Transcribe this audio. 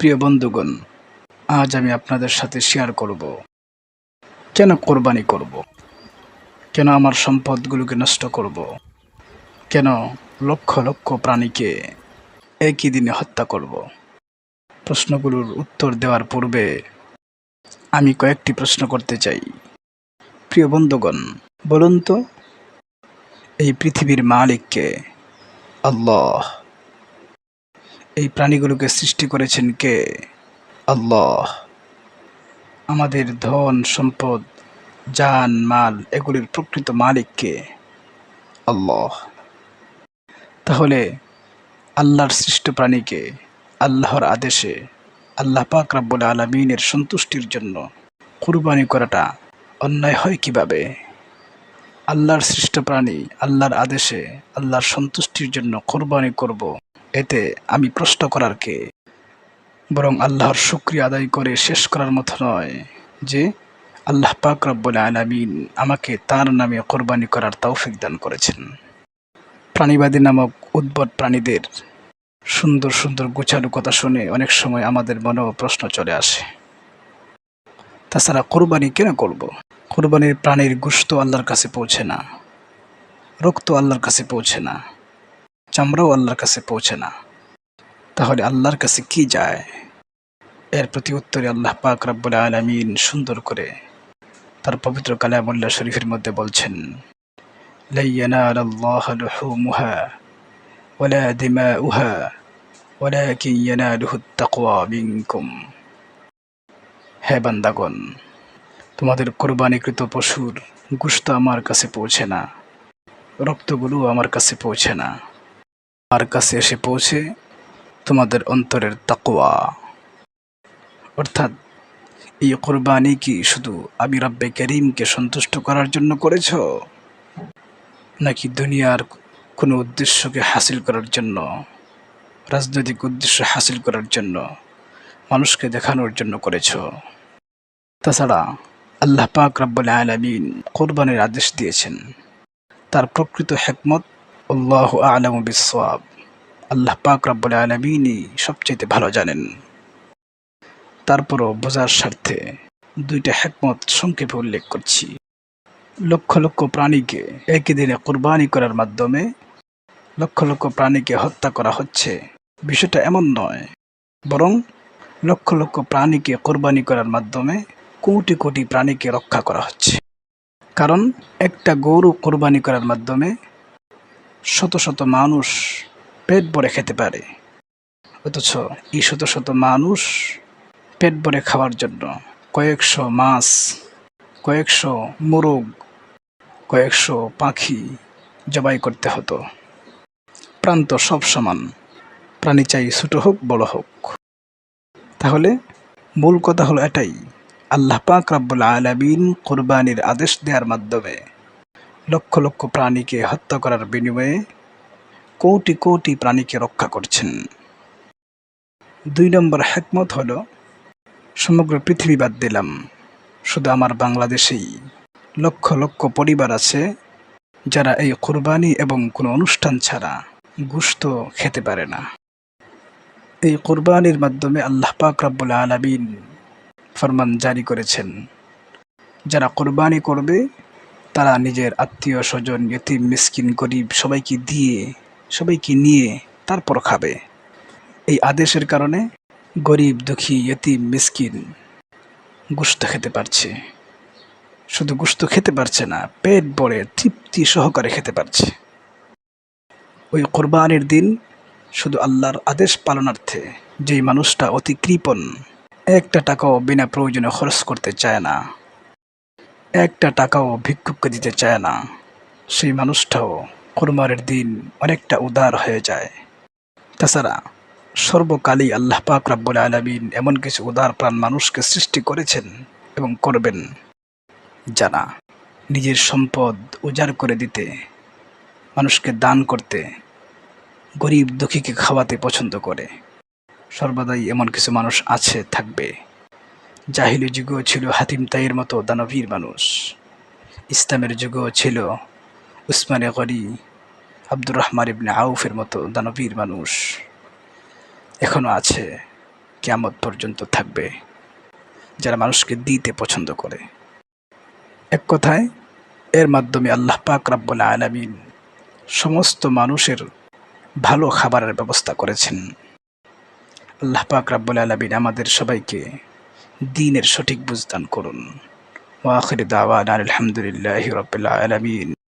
প্রিয় বন্ধুগণ, আজ আমি আপনাদের সাথে শেয়ার করব। কেন কোরবানি করব? কেন আমার সম্পদগুলোকে নষ্ট করব? কেন লক্ষ লক্ষ প্রাণীকে একই দিনে হত্যা করব? প্রশ্নগুলোর উত্তর দেওয়ার পূর্বে আমি কয়েকটি প্রশ্ন করতে চাই। প্রিয় বন্ধুগণ, বলুন তো, এই পৃথিবীর মালিককে আল্লাহ এই প্রাণীগুলোকে সৃষ্টি করেছেন কে? আল্লাহ। আমাদের ধন, সম্পদ, জান, মাল, এগুলির প্রকৃত মালিককে আল্লাহ। তাহলে আল্লাহর সৃষ্ট প্রাণীকে আল্লাহর আদেশে। আল্লাহ পাক রাব্বুল আলমিনের সন্তুষ্টির জন্য কুরবানি করাটা অন্যায় হয় কীভাবে? আল্লাহর সৃষ্ট প্রাণী, আল্লাহর আদেশে, আল্লাহর সন্তুষ্টির জন্য কোরবানি করব। এতে আমি প্রশ্ন করার কে? বরং আল্লাহর শুক্রিয়া আদায় করে শেষ করার মতো নয় যে আল্লাহ পাক রব্বুল আলামিন আমাকে তার নামে কোরবানি করার তৌফিক দান করেছেন। প্রাণীবাদী নামক উদ্ভট প্রাণীদের সুন্দর সুন্দর গোছালু কথা শুনে অনেক সময় আমাদের মনেও প্রশ্ন চলে আসে। তাছাড়া কোরবানি কেন করব? কোরবানির প্রাণীর গুস্ত আল্লাহর কাছে পৌঁছে না। রক্ত আল্লাহর কাছে পৌঁছে না। চামড়াও আল্লাহর কাছে পৌঁছে না। তাহলে আল্লাহর কাছে কি যায়? এর প্রতি উত্তরে আল্লাহ পাক রাব্বুল আলামিন সুন্দর করে তার পবিত্র কালামুল্লাহ শরীফের মধ্যে বলছেন হে বান্দাগণ, তোমাদের কোরবানিকৃত পশুর গুস্ত আমার কাছে পৌঁছে না রক্তগুলো আমার কাছে পৌঁছে না। আমার কাছে এসে পৌঁছে তোমাদের অন্তরের তাকোয়া অর্থাৎ, এই কোরবানি কি শুধু আমি রব্বে করিমকে সন্তুষ্ট করার জন্য করেছ? নাকি দুনিয়ার কোনো উদ্দেশ্যকে হাসিল করার জন্য, রাজনৈতিক উদ্দেশ্য হাসিল করার জন্য, মানুষকে দেখানোর জন্য করেছ? তাছাড়া, আল্লাহ পাক রব্বুল আলমিন কোরবানির আদেশ দিয়েছেন। তার প্রকৃত হেকমত আল্লাহ আলম বিশ্বাব আল্লাহ পাক রব্বুল আলমিনই সবচেয়ে ভালো জানেন। তারপরও বোঝার স্বার্থে দুইটা হেকমত সংক্ষেপে উল্লেখ করছি। লক্ষ লক্ষ প্রাণীকে একই দিনে কোরবানি করার মাধ্যমে লক্ষ লক্ষ প্রাণীকে হত্যা করা হচ্ছে। বিষয়টা এমন নয়, বরং লক্ষ লক্ষ প্রাণীকে কোরবানি করার মাধ্যমে কোটি কোটি প্রাণীকে রক্ষা করা হচ্ছে। কারণ একটা গরু কোরবানি করার মাধ্যমে শত শত মানুষ পেট ভরে খেতে পারে। অথচ এই শত শত মানুষ পেট ভরে খাওয়ার জন্য কয়েকশো মাছ, কয়েকশো মোরগ, কয়েকশো পাখি জবাই করতে হতো। প্রান্ত সব সমান, প্রাণী চাই ছোটো হোক, বড় হোক। তাহলে মূল কথা হলো এটাই, আল্লাহ পাক রাব্বুল আলামিন কোরবানির আদেশ দেওয়ার মাধ্যমে লক্ষ লক্ষ প্রাণীকে হত্যা করার বিনিময়ে কোটি কোটি প্রাণীকে রক্ষা করছেন। দুই নম্বর হেকমত হলো, সমগ্র পৃথিবী বাদ দিলাম। শুধু আমার বাংলাদেশেই লক্ষ লক্ষ পরিবার আছে যারা এই কোরবানি এবং কোনো অনুষ্ঠান ছাড়া গুস্ত খেতে পারে না। এই কোরবানির মাধ্যমে আল্লাহ পাক রাব্বুল আলামিন ফরমান জারি করেছেন। যারা কোরবানি করবে তারা নিজের আত্মীয় স্বজন, ইয়তিম, মিসকিন, গরিব সবাইকে দিয়ে, সবাইকে নিয়ে তারপর খাবে। এই আদেশের কারণে গরিব, দুঃখী, ইয়তিম, মিসকিন গুস্ত খেতে পারছে। শুধু গুস্ত খেতে পারছে না, পেট ভরে তৃপ্তি সহকারে খেতে পারছে। ওই কোরবানির দিন শুধু আল্লাহর আদেশ পালনার্থে যেই মানুষটা অতি কৃপণ, একটা টাকাও বিনা প্রয়োজনে খরচ করতে চায় না। একটা টাকাও ভিক্ষুককে দিতে চায় না। সেই মানুষটাও কোরবানের দিন অনেকটা উদার হয়ে যায়। তাছাড়া সর্বকালই আল্লাহ পাক রাব্বুল আলমিন এমন কিছু উদার প্রাণ মানুষকে সৃষ্টি করেছেন এবং করবেন যারা নিজের সম্পদ উজাড় করে দিতে, মানুষকে দান করতে, গরিব দুঃখীকে খাওয়াতে পছন্দ করে। সর্বদাই এমন কিছু মানুষ আছে, থাকবে। জাহিলি যুগেও ছিল হাতিম তাইয়ের মতো দানবীর মানুষ। ইসলামের যুগেও ছিল উসমানে গরি আব্দুর রহমান ইবনে আউফের মতো দানবীর মানুষ। এখনও আছে, কেয়ামত পর্যন্ত থাকবে, যারা মানুষকে দিতে পছন্দ করে। এক কথায়, এর মাধ্যমে আল্লাহ পাক রাব্বুল আলামিন সমস্ত মানুষের ভালো খাবারের ব্যবস্থা করেছেন। আল্লাহ পাক রাব্বুল আলামিন আমাদের সবাইকে দিনের সঠিক বুঝদান করুন। ওয়াখির দাওয়ান আলহামদুলিল্লাহ রবিল আলমিন।